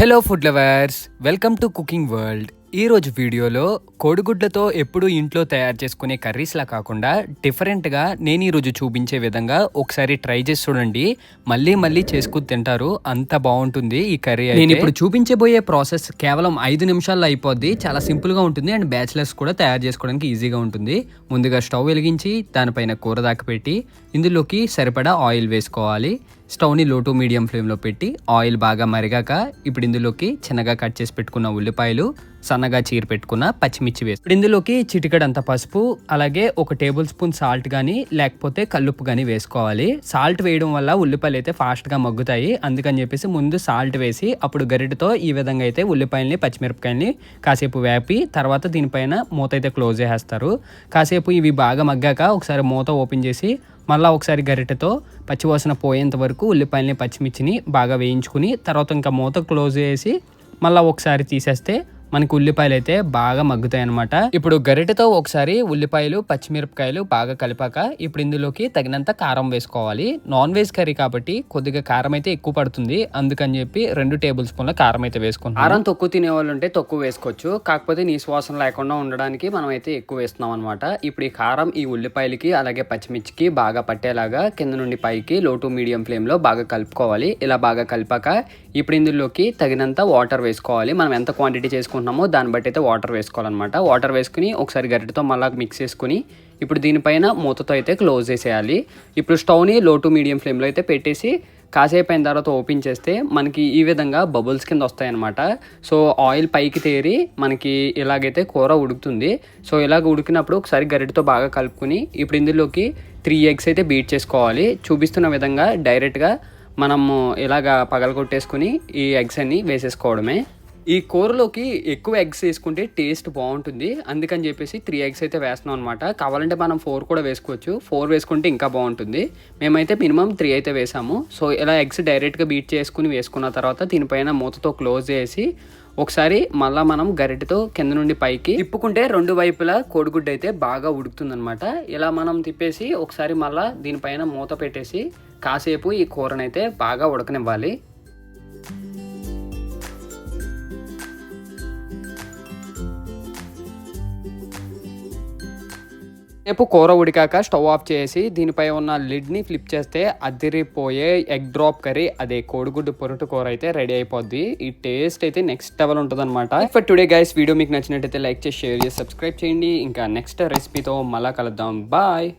Hello food lovers welcome to cooking world ఈ రోజు వీడియోలో కోడిగుడ్లతో ఎప్పుడు ఇంట్లో తయారు చేసుకునే కర్రీస్లా కాకుండా డిఫరెంట్గా నేను ఈరోజు చూపించే విధంగా ఒకసారి ట్రై చేసి చూడండి. మళ్ళీ మళ్ళీ చేసుకుని తింటారు. అంత బాగుంటుంది ఈ కర్రీ నేను ఇప్పుడు చూపించబోయే ప్రాసెస్ కేవలం ఐదు నిమిషాల్లో అయిపోద్ది. చాలా సింపుల్గా ఉంటుంది అండ్ బ్యాచిలర్స్ కూడా తయారు చేసుకోవడానికి ఈజీగా ఉంటుంది. ముందుగా స్టవ్ వెలిగించి దానిపైన కూర దాకా పెట్టి ఇందులోకి సరిపడా ఆయిల్ వేసుకోవాలి. స్టవ్ని లో టు మీడియం ఫ్లేమ్లో పెట్టి ఆయిల్ బాగా మరిగాక ఇప్పుడు ఇందులోకి చిన్నగా కట్ చేసి పెట్టుకున్న ఉల్లిపాయలు సన్నగా చీర పెట్టుకున్న పచ్చిమిర్చి వేసి ఇప్పుడు ఇందులోకి చిటికడంత పసుపు అలాగే ఒక టేబుల్ స్పూన్ సాల్ట్ కానీ లేకపోతే కల్లుప్పు కానీ వేసుకోవాలి. సాల్ట్ వేయడం వల్ల ఉల్లిపాయలు అయితే ఫాస్ట్గా మగ్గుతాయి. అందుకని చెప్పేసి ముందు సాల్ట్ వేసి అప్పుడు గరిటతో ఈ విధంగా అయితే ఉల్లిపాయల్ని పచ్చిమిరపకాయల్ని కాసేపు వేపి తర్వాత దీనిపైన మూత అయితే క్లోజ్ చేసేస్తారు. కాసేపు ఇవి బాగా మగ్గాక ఒకసారి మూత ఓపెన్ చేసి మళ్ళీ ఒకసారి గరిటెతో పచ్చివాసన పోయేంత వరకు ఉల్లిపాయలని పచ్చిమిర్చిని బాగా వేయించుకుని తర్వాత ఇంకా మూత క్లోజ్ చేసి మళ్ళీ ఒకసారి తీసేస్తే మనకి ఉల్లిపాయలు అయితే బాగా మగ్గుతాయి అనమాట ఇప్పుడు గరిటెతో ఒకసారి ఉల్లిపాయలు పచ్చిమిరపకాయలు బాగా కలిపాక ఇప్పుడు ఇందులోకి తగినంత కారం వేసుకోవాలి. నాన్ వెజ్ కర్రీ కాబట్టి కొద్దిగా కారం అయితే ఎక్కువ పడుతుంది. అందుకని చెప్పి రెండు టేబుల్ స్పూన్ల కారం అయితే వేసుకుంటాం కారం తక్కువ తినే వాళ్ళు ఉంటే తక్కువ వేసుకోవచ్చు. కాకపోతే నీ శ్వాసం లేకుండా ఉండడానికి మనం అయితే ఎక్కువ వేస్తున్నాం అనమాట ఇప్పుడు ఈ కారం ఈ ఉల్లిపాయలకి అలాగే పచ్చిమిర్చికి బాగా పట్టేలాగా కింద నుండి పైకి లో టు మీడియం ఫ్లేమ్లో బాగా కలుపుకోవాలి. ఇలా బాగా కలిపాక ఇప్పుడు ఇందులోకి తగినంత వాటర్ వేసుకోవాలి. మనం ఎంత క్వాంటిటీ చేసుకుంటున్నామో దాన్ని బట్టి అయితే వాటర్ వేసుకోవాలన్నమాట. వాటర్ వేసుకుని ఒకసారి గరిటతో మళ్ళా మిక్స్ చేసుకుని ఇప్పుడు దీనిపైన మూతతో అయితే క్లోజ్ చేసేయాలి. ఇప్పుడు స్టవ్ని లో టు మీడియం ఫ్లేమ్లో అయితే పెట్టేసి కాసేపు అయిన తర్వాత ఓపెన్ చేస్తే మనకి ఈ విధంగా బబుల్స్ కింద వస్తాయన్నమాట. సో ఆయిల్ పైకి తేరి మనకి ఇలాగైతే కూర ఉడుకుతుంది. సో ఇలాగ ఉడికినప్పుడు ఒకసారి గరిటతో బాగా కలుపుకుని ఇప్పుడు ఇందులోకి త్రీ ఎగ్స్ అయితే బీట్ చేసుకోవాలి. చూపిస్తున్న విధంగా డైరెక్ట్గా మనము ఇలాగా పగలగొట్టేసుకుని ఈ ఎగ్స్ అన్ని వేసేసుకోవడమే. ఈ కూరలోకి ఎక్కువ ఎగ్స్ వేసుకుంటే టేస్ట్ బాగుంటుంది. అందుకని చెప్పేసి త్రీ ఎగ్స్ అయితే వేస్తున్నాం అనమాట కావాలంటే మనం ఫోర్ కూడా వేసుకోవచ్చు. ఫోర్ వేసుకుంటే ఇంకా బాగుంటుంది. మేమైతే మినిమం త్రీ అయితే వేసాము. సో ఇలా ఎగ్స్ డైరెక్ట్గా బీట్ చేసుకుని వేసుకున్న తర్వాత దీనిపైన మూతతో క్లోజ్ చేసి ఒకసారి మళ్ళా మనం గరిటతో కింద నుండి పైకి తిప్పుకుంటే రెండు వైపులా కోడిగుడ్డు అయితే బాగా ఉడుకుతుందనమాట ఇలా మనం తిప్పేసి ఒకసారి మళ్ళా దీనిపైన మూత పెట్టేసి కాసేపు ఈ కూరనైతే బాగా ఉడకనివ్వాలి. రేపు కూర ఉడికాక స్టవ్ ఆఫ్ చేసి దీనిపై ఉన్న లిడ్ని ఫ్లిప్ చేస్తే అదిరిపోయే ఎగ్ డ్రాప్ కర్రీ అదే కోడిగుడ్డు పొరుటు కూర అయితే రెడీ అయిపోద్ది. ఈ టేస్ట్ అయితే నెక్స్ట్ లెవెల్ ఉంటుంది అనమాట ఫర్ టుడే గైస్ వీడియో మీకు నచ్చినట్టయితే లైక్ చేసి షేర్ చేసి సబ్స్క్రైబ్ చేయండి. ఇంకా నెక్స్ట్ రెసిపీతో మళ్ళా కలుద్దాం. బాయ్